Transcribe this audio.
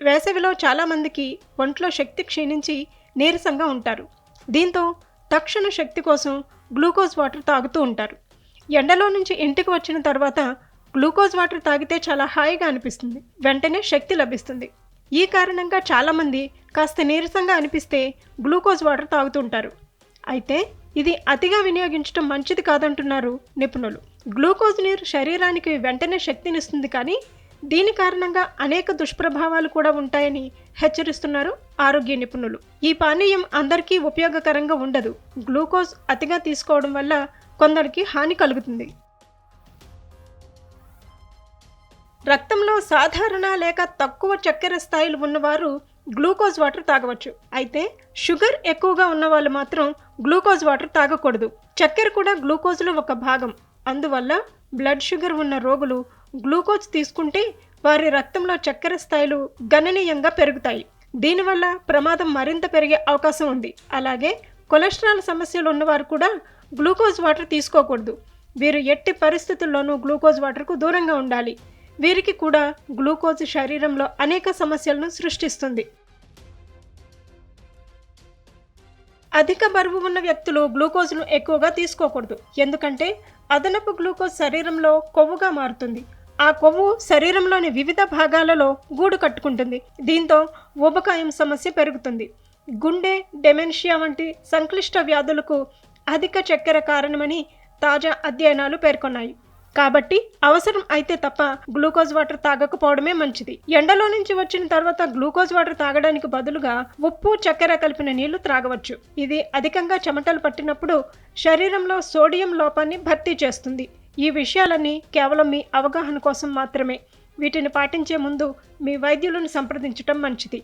వేసవిలో చాలామందికి ఒంట్లో శక్తి క్షీణించి నీరసంగా ఉంటారు. దీంతో తక్షణ శక్తి కోసం గ్లూకోజ్ వాటర్ తాగుతూ ఉంటారు. ఎండలో నుంచి ఇంటికి వచ్చిన తర్వాత గ్లూకోజ్ వాటర్ తాగితే చాలా హాయిగా అనిపిస్తుంది. వెంటనే శక్తి లభిస్తుంది. ఈ కారణంగా చాలామంది కాస్త నీరసంగా అనిపిస్తే గ్లూకోజ్ వాటర్ తాగుతుంటారు అయితే ఇది అతిగా వినియోగించడం మంచిది కాదంటున్నారు నిపుణులు. గ్లూకోజ్ నీరు శరీరానికి వెంటనే శక్తినిస్తుంది కానీ దీని కారణంగా అనేక దుష్ప్రభావాలు కూడా ఉంటాయని హెచ్చరిస్తున్నారు ఆరోగ్య నిపుణులు. ఈ పానీయం అందరికీ ఉపయోగకరంగా ఉండదు. గ్లూకోజ్ అతిగా తీసుకోవడం వల్ల కొందరికి హాని కలుగుతుంది. రక్తంలో సాధారణ లేక తక్కువ చక్కెర స్థాయిలు ఉన్నవారు గ్లూకోజ్ వాటర్ తాగవచ్చు. అయితే షుగర్ ఎక్కువగా ఉన్న వాళ్ళు మాత్రం గ్లూకోజ్ వాటర్ తాగకూడదు. చక్కెర కూడా గ్లూకోజ్లో ఒక భాగం. అందువల్ల బ్లడ్ షుగర్ ఉన్న రోగులు గ్లూకోజ్ తీసుకుంటే వారి రక్తంలో చక్కెర స్థాయిలు గణనీయంగా పెరుగుతాయి. దీనివల్ల ప్రమాదం మరింత పెరిగే అవకాశం ఉంది. అలాగే కొలెస్ట్రాల్ సమస్యలు ఉన్నవారు కూడా గ్లూకోజ్ వాటర్ తీసుకోకూడదు. వీరు ఎట్టి పరిస్థితుల్లోనూ గ్లూకోజ్ వాటర్కు దూరంగా ఉండాలి. వీరికి కూడా గ్లూకోజ్ శరీరంలో అనేక సమస్యలను సృష్టిస్తుంది. అధిక బరువు ఉన్న వ్యక్తులు గ్లూకోజ్ను ఎక్కువగా తీసుకోకూడదు. ఎందుకంటే అదనపు గ్లూకోజ్ శరీరంలో కొవ్వుగా మారుతుంది. ఆ కొవ్వు శరీరంలోని వివిధ భాగాలలో గూడు కట్టుకుంటుంది. దీంతో ఊబకాయం సమస్య పెరుగుతుంది. గుండె డెమెన్షియా వంటి సంక్లిష్ట వ్యాధులకు అధిక చక్కెర కారణమని తాజా అధ్యయనాలు పేర్కొన్నాయి. కాబట్టి అవసరం అయితే తప్ప గ్లూకోజ్ వాటర్ తాగకపోవడమే మంచిది. ఎండలో నుంచి వచ్చిన తర్వాత గ్లూకోజ్ వాటర్ తాగడానికి బదులుగా ఉప్పు చక్కెర కలిపిన నీళ్ళు త్రాగవచ్చు. ఇది అధికంగా చెమటలు పట్టినప్పుడు శరీరంలో సోడియం లోపాన్ని భర్తీ చేస్తుంది. ఈ విషయాలన్నీ కేవలం మీ అవగాహన కోసం మాత్రమే. వీటిని పాటించే ముందు మీ వైద్యులను సంప్రదించటం మంచిది.